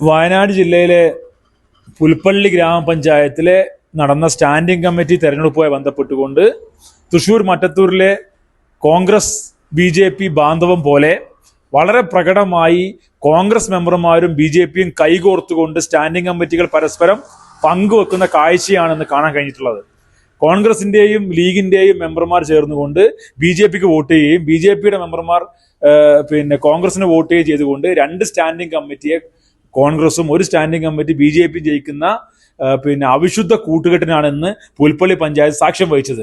വയനാട് ജില്ലയിലെ പുൽപ്പള്ളി ഗ്രാമപഞ്ചായത്തിലെ നടന്ന സ്റ്റാൻഡിംഗ് കമ്മിറ്റി തെരഞ്ഞെടുപ്പുമായി ബന്ധപ്പെട്ടുകൊണ്ട് തൃശൂർ മട്ടത്തൂരിലെ കോൺഗ്രസ് ബി ജെ പി ബാന്ധവം പോലെ വളരെ പ്രകടമായി കോൺഗ്രസ് മെമ്പർമാരും ബി ജെ പിയും കൈകോർത്തുകൊണ്ട് സ്റ്റാൻഡിംഗ് കമ്മിറ്റികൾ പരസ്പരം പങ്കുവെക്കുന്ന കാഴ്ചയാണെന്ന് കാണാൻ കഴിഞ്ഞിട്ടുള്ളത്. കോൺഗ്രസിന്റെയും ലീഗിന്റെയും മെമ്പർമാർ ചേർന്നുകൊണ്ട് ബി ജെ പിക്ക് വോട്ട് ചെയ്യുകയും ബി ജെ പിയുടെ മെമ്പർമാർ പിന്നെ കോൺഗ്രസിന് വോട്ട് ചെയ്യുകയും ചെയ്തുകൊണ്ട് രണ്ട് സ്റ്റാൻഡിംഗ് കമ്മിറ്റിയെ കോൺഗ്രസും ഒരു standing committee B J P ജയിക്കുന്ന പിന്നെ അവിശുദ്ധ കൂട്ടുകെട്ടിനാണെന്ന് പുൽപ്പള്ളി പഞ്ചായത്ത് സാക്ഷ്യം വഹിച്ചത്.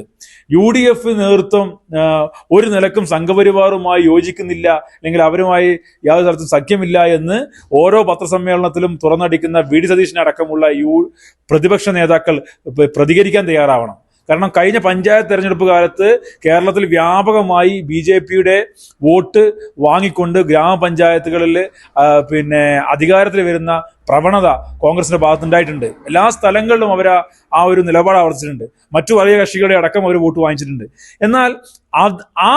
യു ഡി എഫ് നേതൃത്വം ഒരു നിലക്കും സംഘപരിവാറുമായി യോജിക്കുന്നില്ല അല്ലെങ്കിൽ അവരുമായി യാതൊരു തരത്തിലും സഖ്യമില്ല എന്ന് ഓരോ പത്രസമ്മേളനത്തിലും തുറന്നടിക്കുന്ന വി ഡി സതീശിനടക്കമുള്ള യു പ്രതിപക്ഷ നേതാക്കൾ പ്രതികരിക്കാൻ തയ്യാറാവണം. കാരണം കഴിഞ്ഞ പഞ്ചായത്ത് തെരഞ്ഞെടുപ്പ് കാലത്ത് കേരളത്തിൽ വ്യാപകമായി ബി ജെ പിയുടെ വോട്ട് വാങ്ങിക്കൊണ്ട് ഗ്രാമപഞ്ചായത്തുകളിൽ പിന്നെ അധികാരത്തിൽ വരുന്ന പ്രവണത കോൺഗ്രസിന്റെ ഭാഗത്തുണ്ടായിട്ടുണ്ട്. എല്ലാ സ്ഥലങ്ങളിലും അവർ ആ ഒരു നിലപാട് ആവർത്തിച്ചിട്ടുണ്ട്. മറ്റു വലിയ കക്ഷികളുടെ അടക്കം അവർ വോട്ട് വാങ്ങിച്ചിട്ടുണ്ട്. എന്നാൽ ആ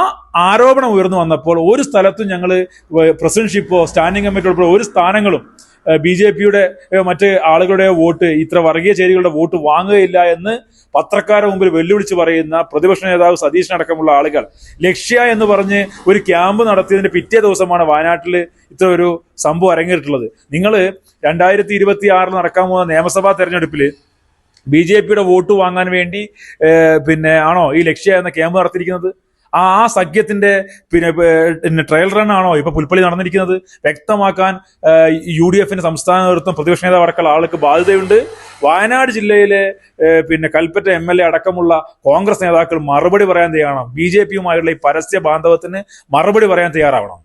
ആരോപണം ഉയർന്നു വന്നപ്പോൾ ഒരു സ്ഥലത്തും ഞങ്ങൾ പ്രസിഡന്റ്ഷിപ്പോ സ്റ്റാൻഡിംഗ് കമ്മിറ്റി ഉൾപ്പെടെ ഒരു സ്ഥാനങ്ങളും ബി ജെ പിയുടെ മറ്റ് ആളുകളുടെ വോട്ട് ഇത്ര വർഗീയ ചേരികളുടെ വോട്ട് വാങ്ങുകയില്ല എന്ന് പത്രക്കാരുടെ മുമ്പിൽ വെല്ലുവിളിച്ച് പറയുന്ന പ്രതിപക്ഷ നേതാവ് സതീഷിനടക്കമുള്ള ആളുകൾ ലക്ഷ്യ എന്ന് പറഞ്ഞ് ഒരു ക്യാമ്പ് നടത്തിയതിന്റെ പിറ്റേ ദിവസമാണ് വയനാട്ടിൽ ഇത്ര ഒരു സംഭവം അരങ്ങേറിയിട്ടുള്ളത്. നിങ്ങൾ രണ്ടായിരത്തി ഇരുപത്തി ആറിൽ നടക്കാൻ പോകുന്ന നിയമസഭാ തെരഞ്ഞെടുപ്പിൽ ബി ജെ പിയുടെ വോട്ട് വാങ്ങാൻ വേണ്ടി പിന്നെ ആണോ ഈ ലക്ഷ്യ എന്ന ക്യാമ്പ് നടത്തിയിരിക്കുന്നത്? ആ ആ സഖ്യത്തിന്റെ പിന്നെ ട്രയൽ റൺ ആണോ ഇപ്പൊ പുൽപ്പള്ളി നടന്നിരിക്കുന്നത്? വ്യക്തമാക്കാൻ യു ഡി എഫിന്റെ സംസ്ഥാന നേതൃത്വം പ്രതിപക്ഷ നേതാവ് അടക്കമുള്ള ആൾക്ക് ബാധ്യതയുണ്ട്. വയനാട് ജില്ലയിലെ പിന്നെ കൽപ്പറ്റ എം എൽ എ അടക്കമുള്ള കോൺഗ്രസ് നേതാക്കൾ മറുപടി പറയാൻ തയ്യാറാണ് ബി ജെ പിയുമായുള്ള ഈ പരസ്യ ബാന്ധവത്തിന് മറുപടി പറയാൻ തയ്യാറാവണം.